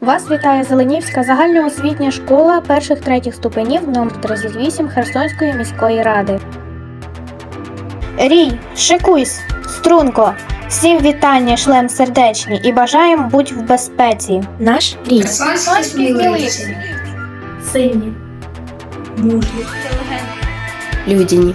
Вас вітає Зеленівська загальноосвітня школа перших третіх ступенів номер 38 Херсонської міської ради. Рій, шикуйсь, струнко. Всім вітання, шлем сердечні і бажаємо будь в безпеці. Наш рій. Херсонські сміливці. Сильні. Мужні. Людяні.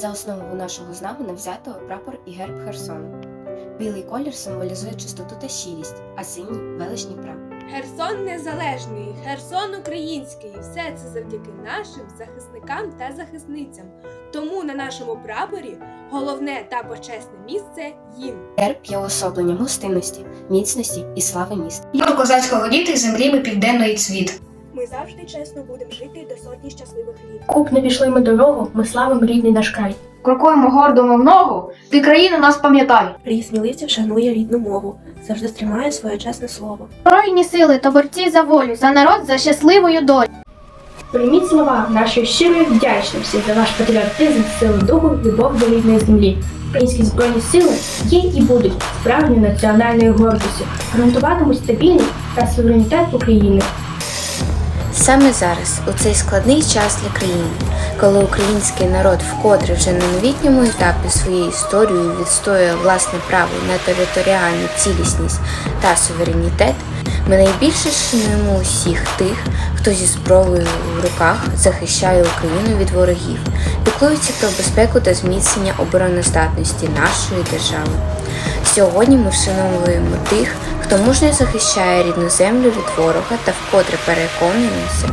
За основу нашого знамена взято прапор і герб Херсону. Білий колір символізує чистоту та щирість, а синій велич Дніпра. Херсон незалежний, Херсон український. Все це завдяки нашим захисникам та захисницям. Тому на нашому прапорі головне та почесне місце їм. Герб є уособленням гостинності, міцності і слави міста. Юр козацького діти землі ми південної цвіт. Ми завжди чесно будемо жити до сотні щасливих літ. Кук не пішли ми дорогу, ми славим рідний наш край. Крокуємо гордо ми в ногу, ти країна нас пам'ятай. Рій сміливців шанує рідну мову, завжди стримає своє чесне слово. Збройні сили то борці за волю, за народ, за щасливою долю. Прийміть слова нашої щирої вдячності за ваш патріотизм, силу духу, любов до рідної землі. Українські збройні сили є і будуть справжньою національною гордістю, гарантуватимуть стабільність та суверенітет України. Саме зараз, у цей складний час для країни, коли український народ вкотре вже на новітньому етапі своєї історії відстоює власне право на територіальну цілісність та суверенітет, ми найбільше шануємо усіх тих, хто зі зброєю в руках захищає Україну від ворогів, піклується про безпеку та зміцнення обороноздатності нашої держави. Сьогодні ми вшановуємо тих, хто мужньо захищає рідну землю від ворога та вкотре переконуємося,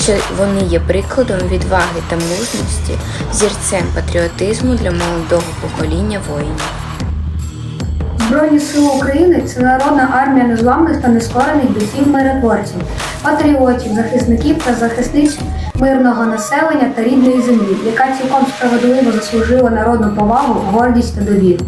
що вони є прикладом відваги та мужності, зірцем патріотизму для молодого покоління воїнів. Збройні сили України це народна армія незламних та нескорених бійців миротворців, патріотів, захисників та захисниць мирного населення та рідної землі, яка цілком справедливо заслужила народну повагу, гордість та довіру.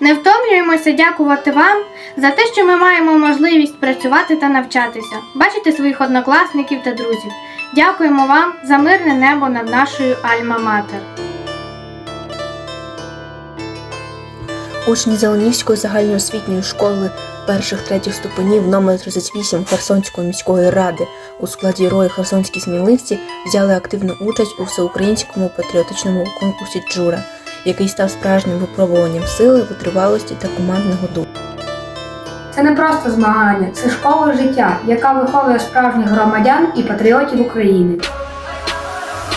Не втомлюємося дякувати вам за те, що ми маємо можливість працювати та навчатися, бачити своїх однокласників та друзів. Дякуємо вам за мирне небо над нашою Альма-Матер. Учні Зеленівської загальноосвітньої школи перших третіх ступенів номер 38 Херсонської міської ради у складі герої Херсонські сміливці взяли активну участь у всеукраїнському патріотичному конкурсі Джура, який став справжнім випробуванням сили, витривалості та командного духу. Це не просто змагання, це школа життя, яка виховує справжніх громадян і патріотів України.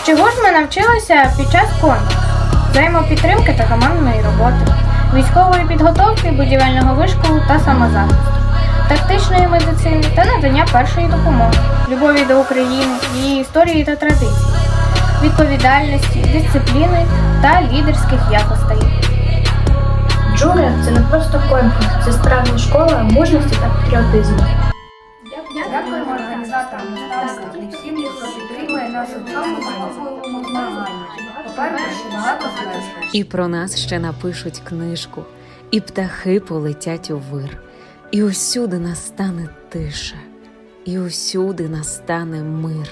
Чого ж ми навчилися під час конкурсу? Взаємопідтримки та командної роботи, військової підготовки, будівельного вишколу та самозахисту, тактичної медицини та надання першої допомоги, любові до України, її історії та традицій, відповідальності, дисципліни та лідерських якостей. Джури це не просто конкурс, це справжня школа мужності та патріотизму. Дякуємо організаторам наставникам і всім, хто підтримує нас у цьому захопливому змаганні. Попереду ще багато. І про нас ще напишуть книжку, і птахи полетять у вир, і усюди настане тиша, і усюди настане мир.